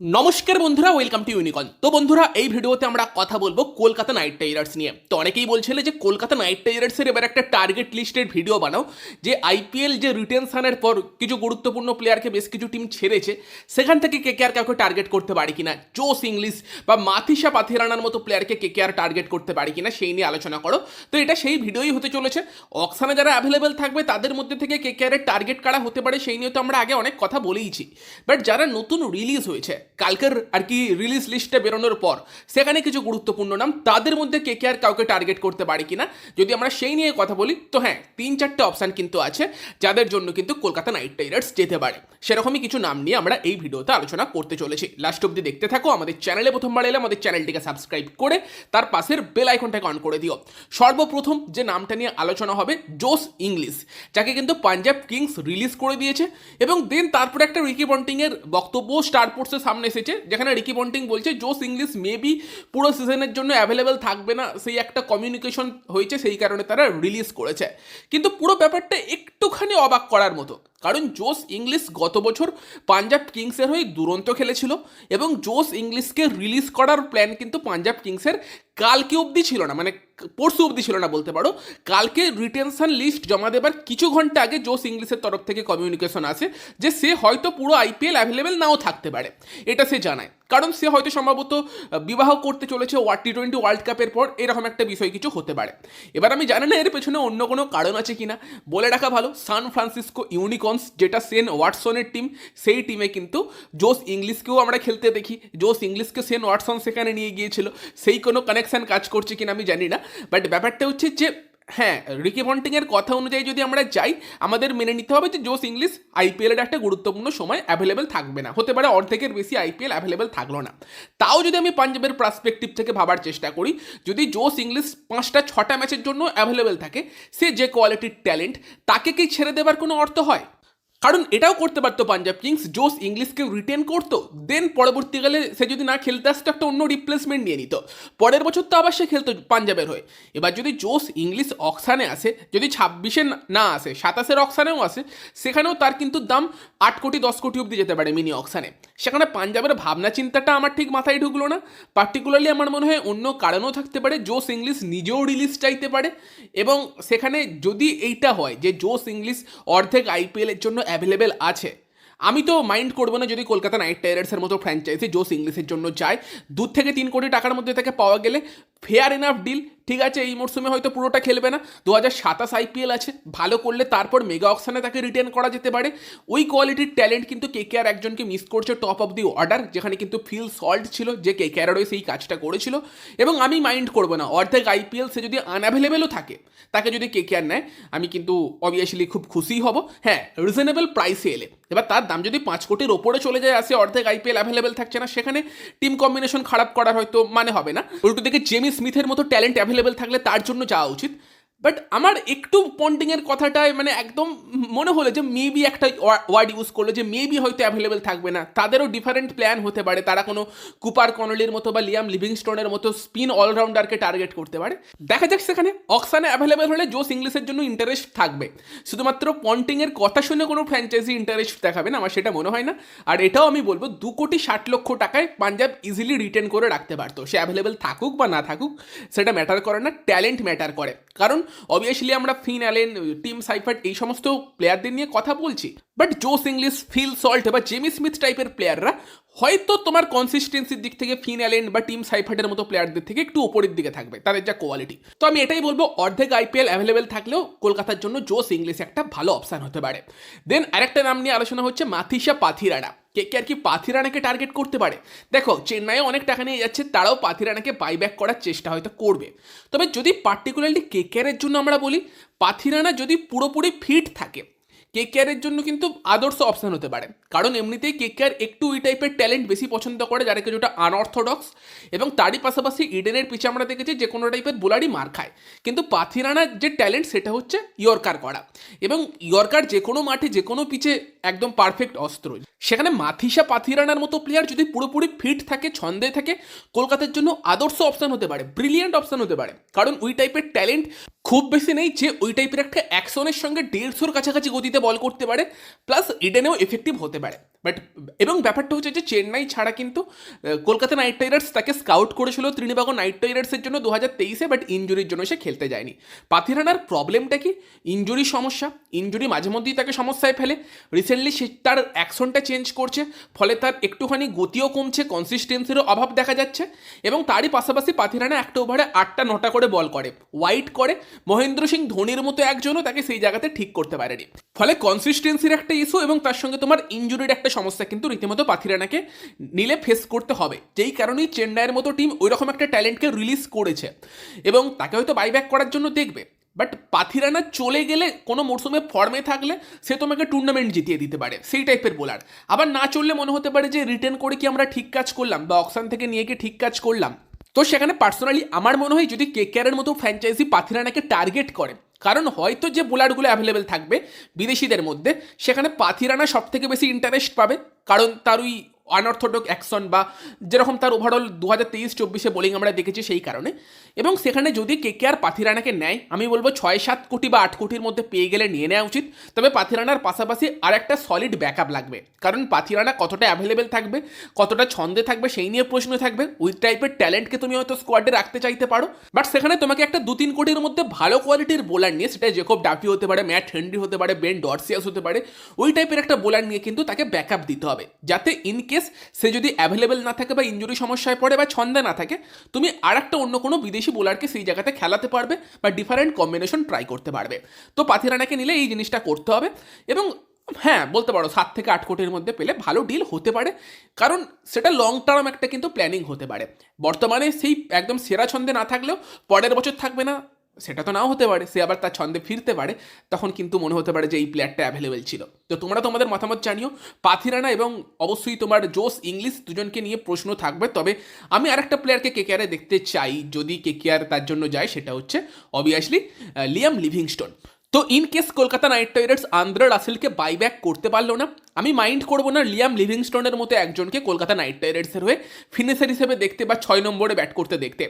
নমস্কার বন্ধুরা welcome to ইউনিকন তো বন্ধুরা, এই ভিডিওতে আমরা কথা বলব কলকাতা নাইট রাইডার্স নিয়ে। তো অনেকেই বলছিলে যে কলকাতা নাইট রাইডার্সের এবার একটা টার্গেট লিস্টের ভিডিও বানাও, যে আইপিএল যে রিটেনশনের পর কিছু গুরুত্বপূর্ণ প্লেয়ারকে বেশ কিছু টিম ছেড়েছে, সেখান থেকে কে কে আর কাউকে টার্গেট করতে পারি কিনা জোস ইংলিশ বা মাথিসা পাথিরানার মতো প্লেয়ারকে কে কে আর টার্গেট করতে পারি কিনা, সেই নিয়ে আলোচনা করো। তো এটা সেই ভিডিওই হতে চলেছে। অক্সানে যারা অ্যাভেলেবেল থাকবে, তাদের মধ্যে থেকে কে কে আরের টার্গেট কারা হতে পারে, সেই নিয়ে তো আমরা আগে অনেক কথা বলেইছি। বাট যারা নতুন রিলিজ হয়েছে কালকের আর কি রিলিজ লিস্টে বেরোনোর পর। সেখানে কিছু গুরুত্বপূর্ণ নাম, তাদের মধ্যে কে কে আর কাউকে টার্গেট করতে পারে কিনা, যদি আমরা সেই নিয়ে কথা বলি, তো হ্যাঁ তিন চারটে অপশান কিন্তু আছে, যাদের জন্য কিন্তু কলকাতা নাইট রাইডার্স যেতে পারে। সেরকমই কিছু নাম নিয়ে আমরা এই ভিডিওতে আলোচনা করতে চলেছি। লাস্ট অব্দি দেখতে থাকো, আমাদের চ্যানেলে প্রথমবার এলে আমাদের চ্যানেলটিকে সাবস্ক্রাইব করে, তার পাশের বেল আইকনটাকে অন করে দিও। সর্বপ্রথম যে নামটা নিয়ে আলোচনা হবে, জোস ইংলিশ, যাকে কিন্তু পাঞ্জাব কিংস রিলিজ করে দিয়েছে, এবং দেন তারপরে একটা রিকি পন্টিংয়ের বক্তব্য স্টার স্পোর্টসের সামনে এসেছে, যেখানে রিকি পন্টিং বলছে জোস ইংলিশ মেবি পুরো সিজনের জন্য অ্যাভেলেবেল থাকবে না। সেই একটা কমিউনিকেশন হয়েছে, সেই কারণে তারা রিলিজ করেছে। কিন্তু পুরো ব্যাপারটা একটুখানি অবাক করার মতো। কারণ জোস ইংলিশ গত বছর পাঞ্জাব কিংসের হয়ে দুরন্ত খেলেছিল এবং জোস ইংলিশকে রিলিজ করার প্ল্যান কিন্তু পাঞ্জাব কিংসের কালকে অবধি ছিল না মানে পরশু অবধি ছিল না বলতে পারো। কালকে রিটেনশন লিস্ট জমা দেবার কিছু ঘণ্টা আগে জোস ইংলিশের তরফ থেকে কমিউনিকেশন আসে যে সে হয়তো পুরো আইপিএল অ্যাভেলেবেল নাও থাকতে পারে। এটা সে জানায়। কারণ সে হয়তো সম্ভবত বিবাহ করতে চলেছে টি টোয়েন্টি ওয়ার্ল্ড কাপের পর, এরকম একটা বিষয় কিছু হতে পারে। এবার আমি জানি না এর পেছনে অন্য কোনো কারণ আছে কিনা। বলে রাখা ভালো, সান ফ্রান্সিসকো ইউনিকর্নস যেটা সেন ওয়াটসনের টিম, সেই টিমে কিন্তু জোস ইংলিশকেও আমরা খেলতে দেখি। জোস ইংলিশকে সেন ওয়াটসন সেখানে নিয়ে গিয়েছিল। সেই কোনো কানেকশান কাজ করছে কিনা আমি জানি না। বাট ব্যাপারটা হচ্ছে যে হ্যাঁ রিকি পন্টিংয়ের কথা অনুযায়ী যদি আমরা যাই, আমাদের মেনে নিতে হবে যে জোস ইংলিশ আইপিএলের একটা গুরুত্বপূর্ণ সময় অ্যাভেলেবেল থাকবে না। হতে পারে অর্ধেকের বেশি আইপিএল অ্যাভেলেবেল থাকল না। তাও যদি আমি পাঞ্জাবের পার্সপেক্টিভ থেকে ভাবার চেষ্টা করি, যদি জোস ইংলিশ পাঁচটা, ছটা ম্যাচের জন্য অ্যাভেলেবেল থাকে, সে যে কোয়ালিটির ট্যালেন্ট তাকে কি ছেড়ে দেবার কোনো অর্থ হয়? কারণ এটাও করতে পারতো পাঞ্জাব কিংস, জোস ইংলিশকে রিটেন করতো দেন পরবর্তীকালে সে যদি না খেলতে আসতো, একটা অন্য রিপ্লেসমেন্ট নিয়ে নিত। পরের বছর তো আবার সে খেলতো পাঞ্জাবের হয়ে। এবার যদি জোস ইংলিশ অক্সানে আসে, যদি ছাব্বিশে না আসে, সাতাশের অক্সানেও আসে, সেখানেও তার কিন্তু দাম আট কোটি, দশ কোটি অব্দি যেতে পারে মিনি অক্সানে। সেখানে পাঞ্জাবের ভাবনা চিন্তাটা আমার ঠিক মাথায় ঢুকলো না। পার্টিকুলারলি আমার মনে হয় অন্য কারণও থাকতে পারে, জোস ইংলিশ নিজেও রিলিজ চাইতে পারে। এবং সেখানে যদি এইটা হয় যে জোস ইংলিশ অর্ধেক আইপিএলের জন্য অ্যাভেলেবেল আছে। আমি তো মাইন্ড করব না যদি কলকাতা নাইট রাইডার্সের মতো ফ্র্যাঞ্চাইজি জোস ইংলিশের জন্য যায়। দু থেকে তিন কোটি টাকার মধ্যে থেকে পাওয়া গেলে ফেয়ার এনাফ ডিল ঠিক আছে, এই মরশুমে হয়তো পুরোটা খেলবে না। দু হাজার সাতাশ আইপিএল আছে, ভালো করলে তারপর মেগা অকশানে তাকে রিটার্ন করা যেতে পারে। ওই কোয়ালিটির ট্যালেন্ট কিন্তু কে কে আর একজনকে মিস করছে টপ অফ দি অর্ডার যেখানে কিন্তু ফিল সল্ট ছিল, যে কে কে আর সেই কাজটা করেছিল। এবং আমি মাইন্ড করব না, অর্ধেক আইপিএল সে যদি আনঅ্যাভেলেবেলও থাকে, তাকে যদি কে কে আর নেয়, আমি কিন্তু অবভিয়াসলি খুব খুশি হব। হ্যাঁ রিজনেবল প্রাইসে এলে। এবার তার দাম যদি পাঁচ কোটির ওপরে চলে যায়, আসে অর্ধেক আইপিএল অ্যাভেলেবেল থাকছে না, সেখানে টিম কম্বিনেশন খারাপ করার হয়তো মানে হবে না। উল্টো দিকে জেমি স্মিথের মতো ট্যালেন্ট অ্যাভেলেবেল থাকলে তার জন্য যাওয়া উচিত। বাট আমার একটু পন্টিংয়ের কথাটায় মানে একদম মনে হলো যে মেবি একটা ওয়ার্ড ইউজ করল যে মেবি হয়তো অ্যাভেলেবেল থাকবে না। তাদেরও ডিফারেন্ট প্ল্যান হতে পারে। তারা কোনো কুপার কনলির মতো বা লিয়াম লিভিংস্টোনের মতো স্পিন অলরাউন্ডারকে টার্গেট করতে পারে। দেখা যাক সেখানে অক্সানে অ্যাভেলেবেল হলে জোস ইংলিশের জন্য ইন্টারেস্ট থাকবে। শুধুমাত্র পন্টিংয়ের কথা শুনে কোনো ফ্র্যাঞ্চাইজি ইন্টারেস্ট দেখাবে না, আমার সেটা মনে হয় না। আর এটাও আমি বলব, দু কোটি ষাট লক্ষ টাকায় পাঞ্জাব ইজিলি রিটেন করে রাখতে পারতো। সে অ্যাভেলেবেল থাকুক বা না থাকুক, সেটা ম্যাটার করে না ট্যালেন্ট ম্যাটার করে। কারণ অবভিয়াসলি আমরা ফিন, অ্যালেন, টিম সাইফার্ট এই সমস্ত প্লেয়ারদের নিয়ে কথা বলছি। But Josh Inglis, Phil Salt বা জেমি স্মিথ টাইপের প্লেয়াররা হয়তো তোমার কনসিস্টেন্সির দিক থেকে ফিন, অ্যালেন বা টিম সাইফার্টের মতো প্লেয়ারদের থেকে একটু উপরের দিকে থাকবে, তাদের যা কোয়ালিটি তো আমি এটাই বলব, অর্ধেক আইপিএল অ্যাভেলেবেল থাকলেও কলকাতার জন্য জোস ইংলিশ একটা ভালো অপশান হতে পারে। দেন আরেকটা নাম নিয়ে আলোচনা হচ্ছে মাথিসা পাথিরাডা কে কে আর কি পাথিরানাকে টার্গেট করতে পারে? দেখো চেন্নাইয়ে অনেক টাকা নিয়ে যাচ্ছে, তারাও পাথিরানাকে বাইব্যাক করার চেষ্টা হয়তো করবে। তবে যদি পার্টিকুলারলি কে কেয়ারের জন্য আমরা বলি, পাথিরানা যদি পুরোপুরি ফিট থাকে কে কেয়ারের জন্য কিন্তু আদর্শ অপশান হতে পারে। কারণ এমনিতেই কে কেয়ার একটু ওই টাইপের ট্যালেন্ট বেশি পছন্দ করে, যারা কিছুটা আনঅর্থোডক্স এবং তারই পাশাপাশি ইডেনের পিছে আমরা দেখেছি যে কোনো টাইপের বোলারই মার খায়। কিন্তু পাথিরানার যে ট্যালেন্ট সেটা হচ্ছে ইয়র্কার করা। এবং ইয়র্কার যে কোনো মাঠে যে কোনো পিচে একদম পারফেক্ট অস্ত্র। সেখানে মাথিসা পাথিরানার মতো প্লেয়ার যদি পুরোপুরি ফিট থাকে, ছন্দে থাকে, কলকাতার জন্য আদর্শ অপশান হতে পারে ব্রিলিয়েন্ট অপশান হতে পারে। কারণ ওই টাইপের ট্যালেন্ট খুব বেশি নেই যে ওই টাইপের একটা অ্যাকশনের সঙ্গে দেড়শোর কাছাকাছি গতিতে বল করতে পারে প্লাস ইডেনেও এফেক্টিভ হতে পারে। বাট এবং ব্যাপারটা হচ্ছে যে চেন্নাই ছাড়া কিন্তু কলকাতা নাইট রাইডার্স তাকে স্কাউট করেছিল ত্রিনিবাগ নাইট রাইডার্সের জন্য দু হাজার তেইশে বাট ইঞ্জুরির জন্য সে খেলতে যায়নি। পাথিরানার প্রবলেমটা কি? ইঞ্জুরির সমস্যা। ইঞ্জুরি মাঝে মধ্যেই তাকে সমস্যায় ফেলে। রিসেন্টলি সে তার অ্যাকশনটা চেঞ্জ করছে, ফলে তার একটুখানি গতিও কমছে কনসিস্টেন্সিরও অভাব দেখা যাচ্ছে, এবং তারই পাশাপাশি পাথিরানা একটা ওভারে আটটা, নটা করে বল করে ওয়াইট করে। মহেন্দ্র সিং ধোনির মতো একজনও তাকে সেই জায়গাতে ঠিক করতে পারেনি। ফলে কনসিস্টেন্সির একটা ইস্যু এবং তার সঙ্গে তোমার ইঞ্জুরির একটা সমস্যা কিন্তু রীতিমতো পাথিরানাকে নিলে ফেস করতে হবে। যেই কারণেই চেন্নাইয়ের মতো টিম ওই রকম একটা ট্যালেন্টকে রিলিজ করেছে এবং তাকে হয়তো বাইব্যাক করার জন্য দেখবে। বাট পাথিরানা চলে গেলে কোনো মরশুমে ফর্মে থাকলে সে তোমাকে টুর্নামেন্ট জিতিয়ে দিতে পারে। সেই টাইপের বোলার আবার না চললে মনে হতে পারে যে রিটার্ন করে কি আমরা ঠিক কাজ করলাম বা অকশান থেকে নিয়ে কি ঠিক কাজ করলাম। তো সেখানে পার্সোনালি আমার মনে হয় যদি কেকেআরের মতো ফ্র্যাঞ্চাইজি পাথিরানাকে টার্গেট করে, কারণ হয়তো যে বোলারগুলো অ্যাভেলেবেল থাকবে বিদেশিদের মধ্যে, সেখানে পাথিরানা সব থেকে বেশি ইন্টারেস্ট পাবে, কারণ তার ওই আনঅর্থোডক অ্যাকশন বা যেরকম তার ওভারঅল দু হাজার তেইশ, চব্বিশে বোলিং আমরা দেখেছি সেই কারণে। এবং সেখানে যদি কে কে আর পাথিরানাকে নেয়, আমি বলব ছয় সাত কোটি বা আট কোটির মধ্যে পেয়ে গেলে নিয়ে নেওয়া উচিত। তবে পাথিরানার পাশাপাশি আর একটা সলিড ব্যাকআপ লাগবে। কারণ পাথিরানা কতটা অ্যাভেলেবেল থাকবে, কতটা ছন্দে থাকবে সেই নিয়ে প্রশ্ন থাকবে। ওই টাইপের ট্যালেন্টকে তুমি হয়তো স্কোয়াডে রাখতে চাইতে পারো। বাট সেখানে তোমাকে একটা দু তিন কোটির মধ্যে ভালো কোয়ালিটির বোলার নিয়ে সেটা জেকব ডাফি হতে পারে ম্যাট হেনরি হতে পারে বেন ডরসিয়াস হতে পারে, ওই টাইপের একটা বোলার নিয়ে কিন্তু তাকে ব্যাকআপ দিতে হবে। যাতে ইন কেস, সে যদি অ্যাভেলেবেল না থাকে বা ইঞ্জুরি সমস্যায় পড়ে বা ছন্দে না থাকে, তুমি আর একটা অন্য কোনো বিদেশি বোলারকে সেই জায়গাতে খেলাতে পারবে বা ডিফারেন্ট কম্বিনেশন ট্রাই করতে পারবে। তো পাথিরানাকে নিলে এই জিনিসটা করতে হবে এবং হ্যাঁ বলতে পারো সাত থেকে আট কোটির মধ্যে পেলে ভালো ডিল হতে পারে। কারণ সেটা লং টার্ম একটা কিন্তু প্ল্যানিং হতে পারে। বর্তমানে সেই একদম সেরা ছন্দে না থাকলেও পরের বছর থাকবে না সেটা তো নাও হতে পারে, সে আবার তার ছন্দে ফিরতে পারে, তখন কিন্তু মনে হতে পারে যে এই প্লেয়ারটা অ্যাভেলেবেল ছিল। তো তোমরা তোমাদের মতামত জানিও। পাথিরানা এবং অবশ্যই তোমার জোস ইংলিশ দুজনকে নিয়ে প্রশ্ন থাকবে, তবে আমি আরেকটা প্লেয়ারকে কে কেকেআরে দেখতে চাই। যদি কে কেকেআর তার জন্য যায়, সেটা হচ্ছে অবভিয়াসলি লিয়াম লিভিংস্টোন। তো in case Kolkata Knight Riders Andre রাসেলকে buyback করতে পারল না আমি মাইন্ড করব না, লিয়াম লিভিংস্টোনের মতো একজনকে কলকাতা নাইট রাইডার্সের হয়ে ফিনিশার হিসেবে দেখতে বা ছয় নম্বরে ব্যাট করতে দেখতে।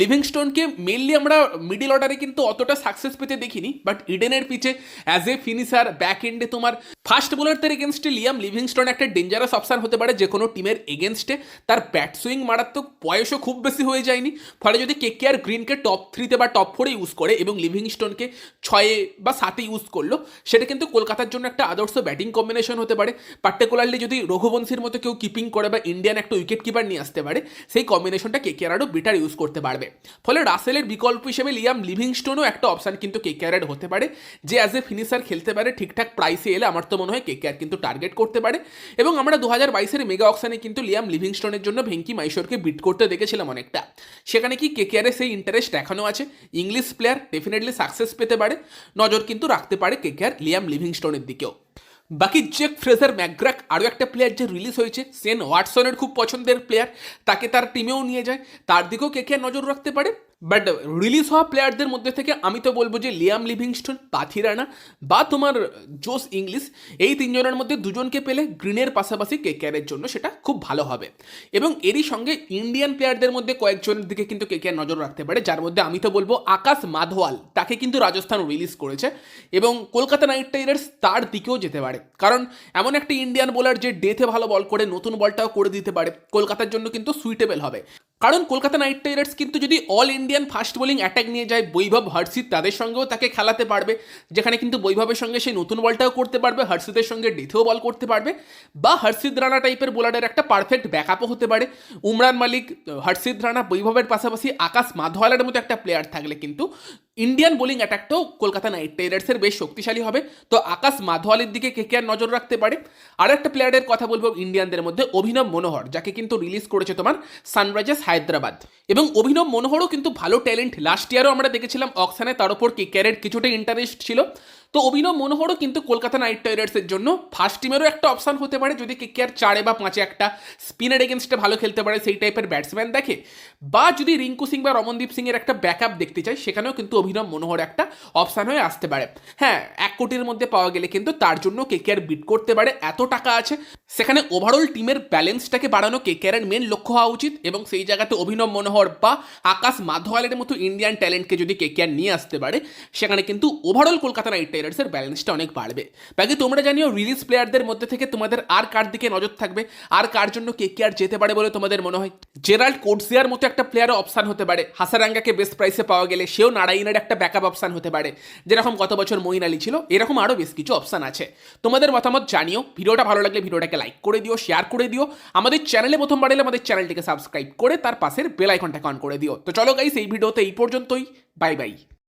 লিভিংস্টোনকে মেনলি আমরা মিডিল অর্ডারে কিন্তু অতটা সাকসেস পেতে দেখিনি বাট ইডেনের পিছে অ্যাজ এ ফিনিশার ব্যাক এন্ডে তোমার ফার্স্ট বোলারদের এগেনস্টে লিয়াম লিভিংস্টোন একটা ডেঞ্জারাস অপশান হতে পারে যে কোনো টিমের এগেনস্টে তার ব্যাট সুইং মারাত্মক বয়সও খুব বেশি হয়ে যায়নি, ফলে যদি কে কে আর গ্রিনকে টপ থ্রিতে বা টপ ফোরে ইউজ করে এবং লিভিংস্টোনকে ছয়ে বা সাতে ইউজ করল, সেটা কিন্তু কলকাতার জন্য একটা আদর্শ ব্যাটিং কম্বিনেশন হতে পারে। পার্টিকুলারলি যদি রঘুবংশীর মতো কেউ কিপিং করে বা ইন্ডিয়ান একটা উইকেট কিপার নিয়ে আসতে পারে, সেই কম্বিনেশনটা কে কে আরও বেটার ইউজ করতে পারবে। ফলে রাসেলের বিকল্প হিসেবে লিয়াম লিভিংস্টোনও একটা অপশান কিন্তু কে কে হতে পারে, যে অ্যাজ এ ফিনিশার খেলতে পারে, ঠিকঠাক প্রাইসে এলে আমার তো মনে হয় কে কে আর কিন্তু টার্গেট করতে পারে। এবং আমরা দু হাজার বাইশের মেগা অপশানে কিন্তু লিয়াম লিভিংস্টোনের জন্য ভেঙ্কি মাইশোরকে বিট করতে দেখেছিলাম অনেকটা। সেখানে কি কে কে সেই ইন্টারেস্ট এখনও আছে? ইংলিশ প্লেয়ার ডেফিনেটলি সাকসেস পেতে পারে। নজর কিন্তু রাখতে পারে কে কে আর লিয়াম লিভিংস্টোনের দিকেও। বাকি জেক ফ্রেজার ম্যাগ্রাক আরও একটা প্লেয়ার যে রিলিজ হয়েছে সেন ওয়াটসনের খুব পছন্দের প্লেয়ার তাকে তার টিমেও নিয়ে যায়। তার দিকেও কে কে নজর রাখতে পারে। বাট রিলিজ হওয়া প্লেয়ারদের মধ্যে থেকে আমি তো বলব যে লিয়াম লিভিংস্টোন পাথিরানা বা তোমার জোস ইংলিশ এই তিনজনের মধ্যে দুজনকে পেলে গ্রিনের পাশাপাশি কে কেয়ারের জন্য সেটা খুব ভালো হবে। এবং এরই সঙ্গে ইন্ডিয়ান প্লেয়ারদের মধ্যে কয়েকজনের দিকে কিন্তু কে কেয়ার নজর রাখতে পারে, যার মধ্যে আমি তো বলব আকাশ মাধওয়াল তাকে কিন্তু রাজস্থান রিলিজ করেছে। এবং কলকাতা নাইট রাইডার্স তার দিকেও যেতে পারে। কারণ এমন একটা ইন্ডিয়ান বোলার যে ডেথে ভালো বল করে, নতুন বলটাও করে দিতে পারে, কলকাতার জন্য কিন্তু সুইটেবল হবে। কারণ কলকাতা নাইট রাইডার্স কিন্তু যদি all Indian fast bowling attack নিয়ে যায়, বৈভব হর্ষিত তাদের সঙ্গেও তাকে খেলাতে পারবে, যেখানে কিন্তু বৈভবের সঙ্গে সেই নতুন বলটাও করতে পারবে, হর্ষিতের সঙ্গে ডিথেও বল করতে পারবে, বা হর্ষিত রানা টাইপের বোলারের একটা পারফেক্ট ব্যাকআপও হতে পারে। উমরান মালিক, হর্ষিত রানা বৈভবের পাশাপাশি আকাশ মাধওয়ালের মতো একটা প্লেয়ার থাকলে কিন্তু ইন্ডিয়ান বোলিং অ্যাটাকটাও কলকাতা নাইট রাইডার্সের বেশ শক্তিশালী হবে। তো আকাশ মাধোয়ালের দিকে কে কে আর নজর রাখতে পারে? আর একটা প্লেয়ারের কথা বলব ইন্ডিয়ানদের মধ্যে, অভিনব মনোহর, যাকে কিন্তু রিলিজ করেছে তোমার সানরাইজার্স হায়দ্রাবাদ। এবং অভিনব মনোহরও কিন্তু ভালো ট্যালেন্ট লাস্ট ইয়ারও আমরা দেখেছিলাম অকশানে তার উপর কে কিছুটা ইন্টারেস্ট ছিল। তো অভিনব মনোহরও কিন্তু কলকাতা নাইট রাইডার্সের জন্য ফার্স্ট টিমেরও একটা অপশান হতে পারে। যদি কে কেয়ার চারে বা পাঁচে একটা স্পিনার এগেনস্টে ভালো খেলতে পারে, সেই টাইপের ব্যাটসম্যান দেখে। বা যদি রিঙ্কু সিং বা রমনদীপ সিং এর একটা ব্যাকআপ দেখতে চাই সেখানেও কিন্তু অভিনব মনোহর একটা অপশান হয়ে আসতে পারে। হ্যাঁ এক কোটির মধ্যে পাওয়া গেলে কিন্তু তার জন্য কে কেয়ার বিট করতে পারে, এত টাকা আছে। সেখানে ওভারঅল টিমের ব্যালেন্সটাকে বাড়ানো কে কেয়ারের মেন লক্ষ্য হওয়া উচিত এবং সেই জায়গাতে অভিনব মনোহর বা আকাশ মাধওয়ালের মতো ইন্ডিয়ান ট্যালেন্টকে যদি কে কেয়ার নিয়ে আসতে পারে, সেখানে কিন্তু ওভারঅল কলকাতা নাইট রাইডার্সের ব্যালেন্সটা অনেক বাড়বে। বাকি তোমরা জানিও রিলিজ প্লেয়ারদের মধ্যে থেকে তোমাদের আর কার দিকে নজর থাকবে, আর কার জন্য কে কে আর যেতে পারে বলে তোমাদের মনে হয়? জেরাল্ড কোটসিয়ার মতো একটা প্লেয়ারও অপশান হতে পারে। হাসারাঙ্গাকে বেস্ট প্রাইসে পাওয়া গেলে সেও নারায়ণের একটা ব্যাকআপ অপশান হতে পারে। যেরকম গত বছর মইন আলী ছিল, এরকম আরও বেশ কিছু অপশান আছে। তোমাদের মতামত জানিও। ভিডিওটা ভালো লাগলে ভিডিওটাকে লাইক করে দিও শেয়ার করে দিও। আমাদের চ্যানেলে প্রথমবার এলে আমাদের চ্যানেলটিকে সাবস্ক্রাইব করে তার পাশের বেল আইকনটাকে অন করে দিও। তো চলো গাইস এই ভিডিওতে এই পর্যন্তই। Bye bye